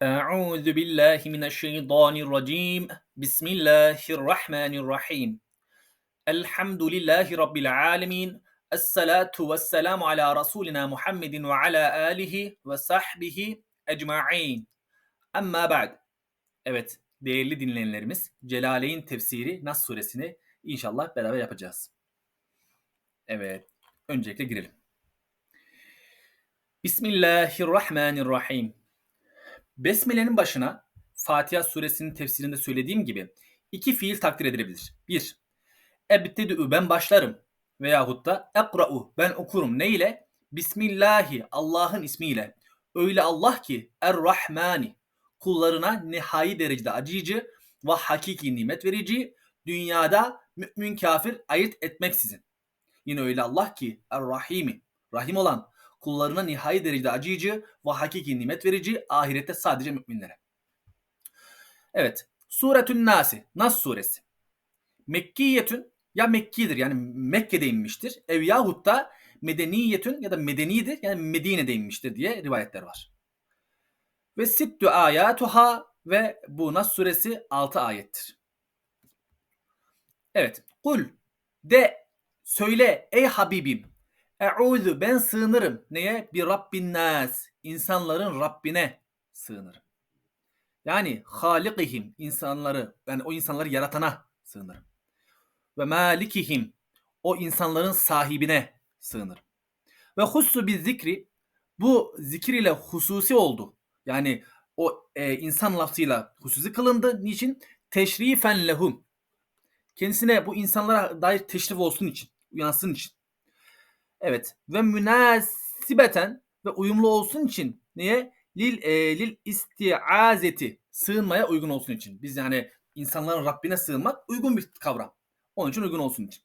Euzu billahi mineşşeytanirracim. Bismillahirrahmanirrahim. Elhamdülillahi rabbil alamin. Esselatu vesselamu ala rasulina Muhammedin ve ala alihi ve sahbihi ecmaîn. Amma ba'd. Evet, değerli dinleyenlerimiz, Celaleyn tefsiri Nas suresini inşallah beraber yapacağız. Evet, öncelikle girelim. Bismillahirrahmanirrahim. Besmele'nin başına Fatiha suresinin tefsirinde söylediğim gibi iki fiil takdir edilebilir. Bir, ebtedü ben başlarım veyahut da ekra'u ben okurum. Ne ile? Bismillahi Allah'ın ismiyle. Öyle Allah ki Er-Rahmani kullarına nihai derecede acıyıcı ve hakiki nimet verici dünyada mümin kafir ayırt etmeksizin. Yine öyle Allah ki Er-Rahimi Rahim olan kullarına nihai derecede acıyıcı ve hakiki nimet verici ahirette sadece müminlere. Evet. Suretün Nasi. Nas suresi. Mekkiyetün ya Mekki'dir yani Mekke'de inmiştir. Ev yahut da Medeniyetün ya da Medenidir yani Medine'de inmiştir diye rivayetler var. Ve sittü ayatuha ve bu Nas suresi 6 ayettir. Evet. Kul de söyle ey Habibim Eûzu ben sığınırım. Neye? Bir Rabbin nas. İnsanların Rabbine sığınırım. Yani halikihim insanları yani o insanları yaratana sığınırım. Ve malikihim o insanların sahibine sığınırım. Ve hussu bir zikri bu zikir ile hususi oldu. Yani o e, insan lafzıyla hususi kılındı. Niçin? Teşrifen lehum. Kendisine bu insanlara dair teşrif olsun için, uyansın için. Evet. Ve münasibeten ve uyumlu olsun için niye? Lil, e, lil istiazeti sığınmaya uygun olsun için. Biz yani insanların Rabbine sığınmak uygun bir kavram. Onun için uygun olsun için.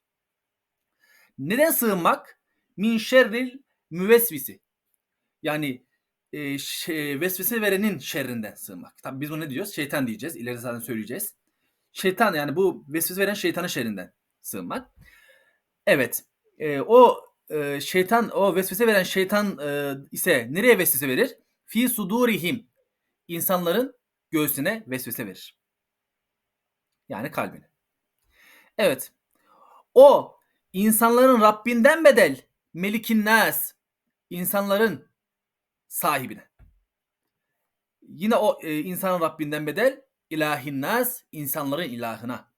Neden sığınmak? Min şerril müvesvisi. Yani e, şey, vesvese verenin şerrinden sığınmak. Tabii biz bunu ne diyoruz? Şeytan diyeceğiz. İleride zaten söyleyeceğiz. Şeytan yani bu vesvese veren şeytanın şerrinden sığınmak. Evet. E, o e, şeytan o vesvese veren şeytan e, ise nereye vesvese verir? Fi sudurihim. İnsanların göğsüne vesvese verir. Yani kalbine. Evet. O insanların Rabbinden bedel melikin nas insanların sahibine. Yine o e, insanın Rabbinden bedel ilahin nas insanların ilahına.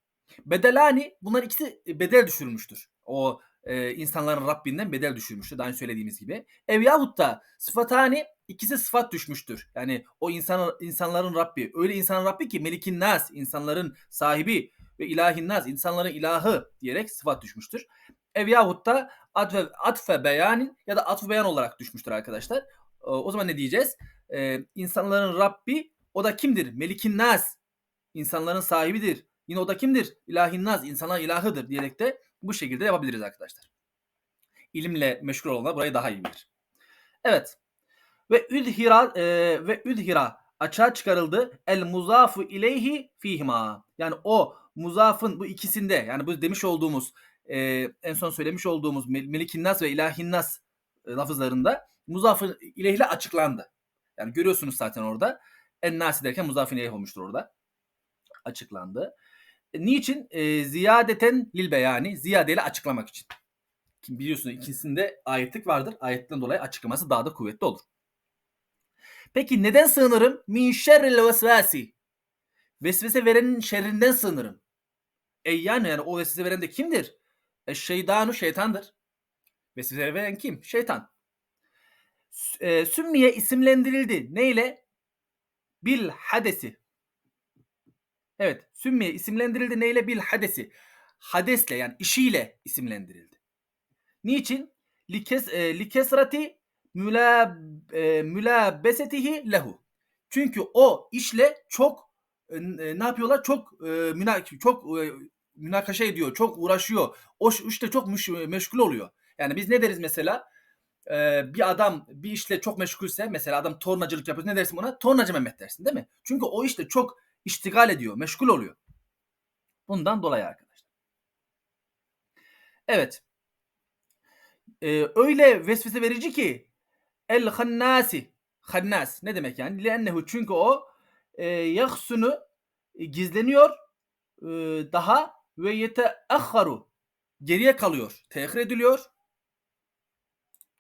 Bedelani bunlar ikisi bedel düşürülmüştür. O e, insanların Rabbinden bedel düşürmüştür. Daha önce söylediğimiz gibi. Ev yahut da sıfatani ikisi sıfat düşmüştür. Yani o insan, insanların Rabbi. Öyle insanın Rabbi ki melikin nas insanların sahibi ve ilahin nas insanların ilahı diyerek sıfat düşmüştür. Ev yahut da atfe, atfe beyanin ya da atfe beyan olarak düşmüştür arkadaşlar. O zaman ne diyeceğiz? Ee, insanların Rabbi o da kimdir? Melikin nas. insanların sahibidir. Yine o da kimdir? İlahin nas. insanların ilahıdır diyerek de bu şekilde yapabiliriz arkadaşlar. İlimle meşgul olanlar burayı daha iyi bilir. Evet. Ve üdhira e, ve üdhira açığa çıkarıldı. El muzafu ileyhi fihima. Yani o muzafın bu ikisinde yani bu demiş olduğumuz e, en son söylemiş olduğumuz melikin nas ve ilahin nas e, lafızlarında muzafın ileyhle açıklandı. Yani görüyorsunuz zaten orada. En nasi derken muzafın ileyh olmuştur orada. Açıklandı. Niçin? E, ziyadeten lil beyani. Ziyadeyle açıklamak için. Biliyorsunuz ikisinde ayetlik vardır. Ayetten dolayı açıklaması daha da kuvvetli olur. Peki neden sığınırım? Min şerril vesvasi. Vesvese verenin şerrinden sığınırım. E yani, yani o vesvese veren de kimdir? E şeytanu şeytandır. Vesvese veren kim? Şeytan. E, sümmiye isimlendirildi. Neyle? Bil hadesi. Evet. Sümmiye isimlendirildi neyle? Bil hadesi. Hadesle yani işiyle isimlendirildi. Niçin? Likes, e, likesrati müla, e, mülabesetihi lehu. Çünkü o işle çok e, ne yapıyorlar? Çok e, müna, çok e, münakaşa ediyor, çok uğraşıyor. O işte çok müş, meşgul oluyor. Yani biz ne deriz mesela? Ee, bir adam bir işle çok meşgulse mesela adam tornacılık yapıyor ne dersin ona? Tornacı Mehmet dersin değil mi? Çünkü o işte çok iştigal ediyor, meşgul oluyor. Bundan dolayı arkadaşlar. Evet. Ee, öyle vesvese verici ki el hannasi Hannas ne demek yani? Lennehu çünkü o e, yahsunu e, gizleniyor e, daha ve yeteahharu geriye kalıyor. Tehir ediliyor.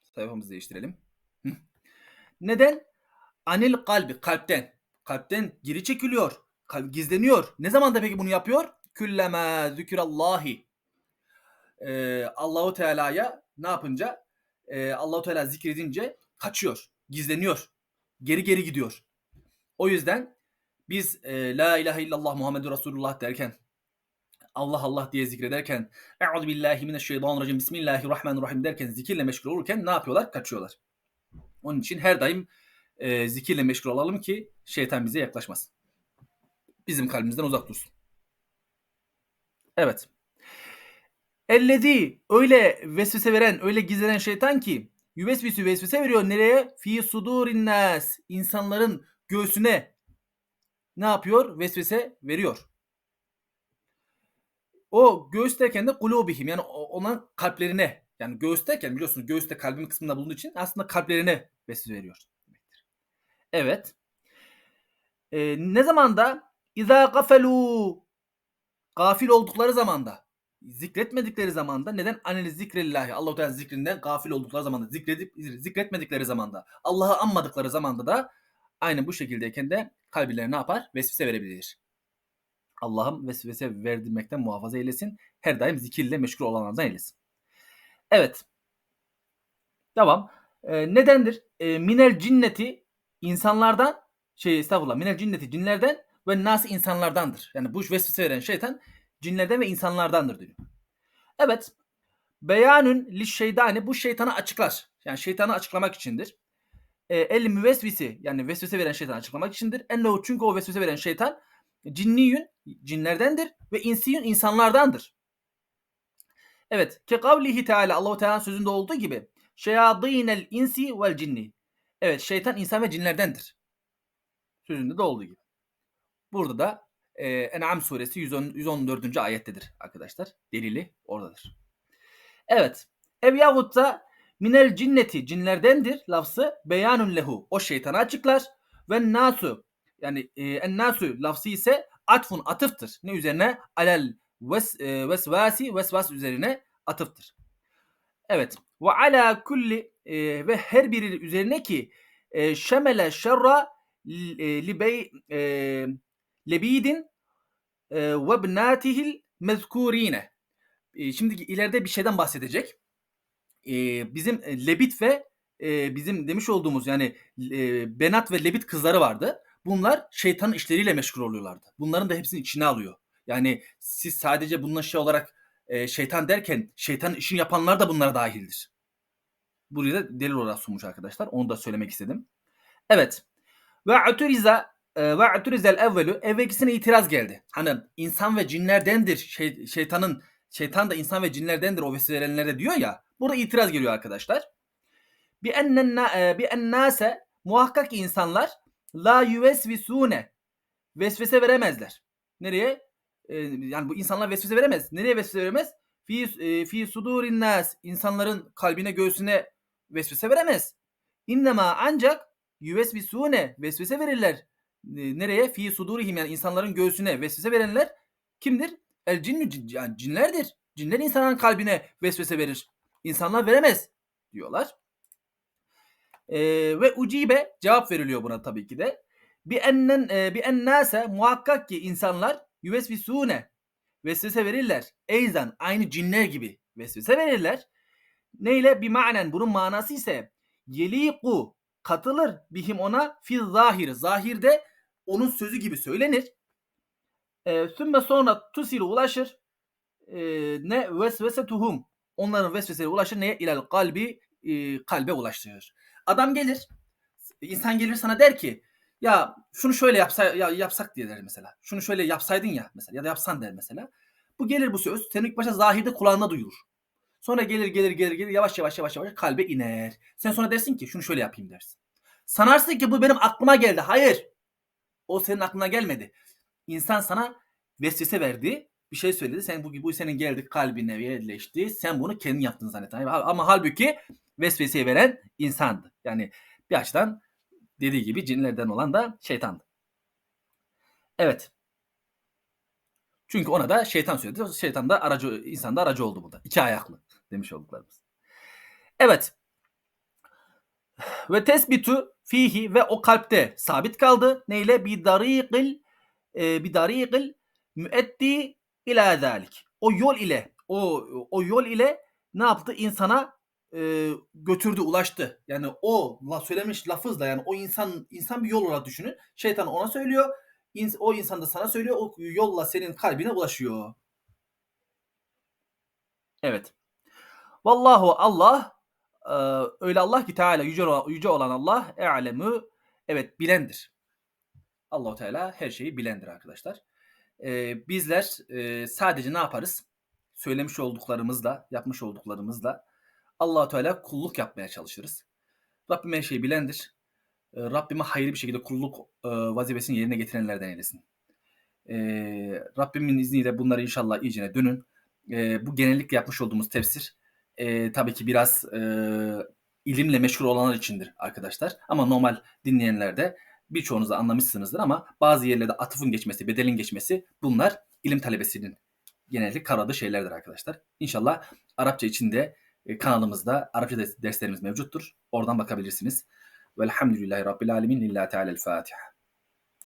Sayfamızı değiştirelim. Neden? Anil kalbi kalpten. Kalpten geri çekiliyor. Gizleniyor. Ne zaman da peki bunu yapıyor? Küllema zikirallahi. Ee, Allahu Teala'ya ne yapınca? Ee, Allahu Teala zikredince kaçıyor. Gizleniyor. Geri geri gidiyor. O yüzden biz e, La ilahe illallah Muhammedur Resulullah derken Allah Allah diye zikrederken Eûzu billahi mineşşeytanirracim Bismillahirrahmanirrahim derken zikirle meşgul olurken ne yapıyorlar? Kaçıyorlar. Onun için her daim e, zikirle meşgul olalım ki şeytan bize yaklaşmasın. Bizim kalbimizden uzak dursun. Evet. Ellezi öyle vesvese veren, öyle gizlenen şeytan ki yüvesvisü vesvese veriyor nereye? Fi sudurin nas. İnsanların göğsüne ne yapıyor? Vesvese veriyor. O göğüs derken de kulubihim yani ona kalplerine yani göğüs derken biliyorsunuz göğüste kalbin kısmında bulunduğu için aslında kalplerine vesvese veriyor. Evet. Ee, ne zamanda? İza gafelu gafil oldukları zamanda zikretmedikleri zamanda neden anel zikrillahi Allah Teala zikrinden gafil oldukları zamanda zikredip zikretmedikleri zamanda Allah'ı anmadıkları zamanda da aynı bu şekildeyken de kalbileri ne yapar? Vesvese verebilir. Allah'ım vesvese verdirmekten muhafaza eylesin. Her daim zikirle meşgul olanlardan eylesin. Evet. Devam. Ee, nedendir? Ee, minel cinneti insanlardan şey estağfurullah minel cinneti cinlerden ve nas insanlardandır. Yani bu vesvese veren şeytan cinlerden ve insanlardandır diyor. Evet. Beyanün li şeytani bu şeytanı açıklar. Yani şeytanı açıklamak içindir. E, el müvesvisi yani vesvese veren şeytanı açıklamak içindir. Ennehu çünkü o vesvese veren şeytan cinniyün cinlerdendir ve insiyün insanlardandır. Evet. Ke kavlihi teala Allahu Teala'nın sözünde olduğu gibi şeyadînel insi vel cinni. Evet şeytan insan ve cinlerdendir. Sözünde de olduğu gibi. Burada da e, En'am suresi 110, 114. ayettedir arkadaşlar. Delili oradadır. Evet. Ev yahut da minel cinneti cinlerdendir lafzı beyanun lehu. O şeytanı açıklar. Ve nasu yani e, en nasu lafzı ise atfun atıftır. Ne üzerine? Alel ves, e, vesvasi vesvas üzerine atıftır. Evet. Ve ala kulli ve her biri üzerine ki e, şemele şerra libey e, lebidin e, ve bnatihil mezkurine. E, şimdi ileride bir şeyden bahsedecek. E, bizim lebit ve e, bizim demiş olduğumuz yani e, benat ve lebit kızları vardı. Bunlar şeytanın işleriyle meşgul oluyorlardı. Bunların da hepsini içine alıyor. Yani siz sadece bununla şey olarak e, şeytan derken şeytanın işini yapanlar da bunlara dahildir. Burayı da delil olarak sunmuş arkadaşlar. Onu da söylemek istedim. Evet. Ve aturiza ve aturizel evvelu evvelkisine itiraz geldi. Hani insan ve cinlerdendir şey, şeytanın şeytan da insan ve cinlerdendir o vesilelenlere diyor ya. Burada itiraz geliyor arkadaşlar. Bi ennen bi ennase muhakkak insanlar la yuvesvisune vesvese veremezler. Nereye? Ee, yani bu insanlar vesvese veremez. Nereye vesvese veremez? Fi e, fi sudurin nas insanların kalbine göğsüne vesvese veremez. İnnema ancak yüvesvisune vesvese verirler. Nereye? Fi sudurihim yani insanların göğsüne vesvese verenler kimdir? El cinnü cin, yani cinlerdir. Cinler insanların kalbine vesvese verir. İnsanlar veremez diyorlar. Ee, ve ucibe cevap veriliyor buna tabii ki de. Bi ennen e, bi ennase muhakkak ki insanlar yüvesvisune vesvese verirler. Eyzan aynı cinler gibi vesvese verirler. Neyle? Bir manen bunun manası ise yeliku katılır bihim ona fi zahir. Zahirde onun sözü gibi söylenir. E, sümme sonra tusil ulaşır. E, ne vesvese tuhum. Onların vesveseye ulaşır neye? İlal kalbi e, kalbe ulaştırır. Adam gelir. insan gelir sana der ki ya şunu şöyle yapsa, ya, yapsak diye der mesela. Şunu şöyle yapsaydın ya mesela ya da yapsan der mesela. Bu gelir bu söz. Senin ilk başta zahirde kulağına duyulur. Sonra gelir gelir gelir gelir yavaş yavaş yavaş yavaş kalbe iner. Sen sonra dersin ki şunu şöyle yapayım dersin. Sanarsın ki bu benim aklıma geldi. Hayır. O senin aklına gelmedi. İnsan sana vesvese verdi. Bir şey söyledi. Sen bu, bu senin geldi kalbine yerleşti. Sen bunu kendin yaptın zannettin. Ama halbuki vesveseyi veren insandı. Yani bir açıdan dediği gibi cinlerden olan da şeytandı. Evet. Çünkü ona da şeytan söyledi. Şeytan da aracı, insan da aracı oldu burada. İki ayaklı demiş olduklarımız. Evet. Ve tesbitu fihi ve o kalpte sabit kaldı. Neyle? Bi darikil e, bi darikil müeddi ila zalik. O yol ile o o yol ile ne yaptı? İnsana e, götürdü, ulaştı. Yani o la, söylemiş lafızla yani o insan insan bir yol olarak düşünün. Şeytan ona söylüyor. ins- o insan da sana söylüyor. O yolla senin kalbine ulaşıyor. Evet. Vallahu Allah e, öyle Allah ki Teala yüce, yüce olan Allah e'lemü evet bilendir. Allahu Teala her şeyi bilendir arkadaşlar. E, bizler e, sadece ne yaparız? Söylemiş olduklarımızla, yapmış olduklarımızla Allahu Teala kulluk yapmaya çalışırız. Rabbim her şeyi bilendir. E, Rabbime hayırlı bir şekilde kulluk e, vazifesini yerine getirenlerden eylesin. E, Rabbimin izniyle bunları inşallah iyicene dönün. E, bu genellikle yapmış olduğumuz tefsir e, tabii ki biraz e, ilimle meşhur olanlar içindir arkadaşlar. Ama normal dinleyenler de birçoğunuz da anlamışsınızdır ama bazı yerlerde atıfın geçmesi, bedelin geçmesi bunlar ilim talebesinin genellikle karadığı şeylerdir arkadaşlar. İnşallah Arapça içinde e, kanalımızda Arapça ders- derslerimiz mevcuttur. Oradan bakabilirsiniz. Velhamdülillahi Rabbil Alemin. Lillahi Teala'l Fatiha.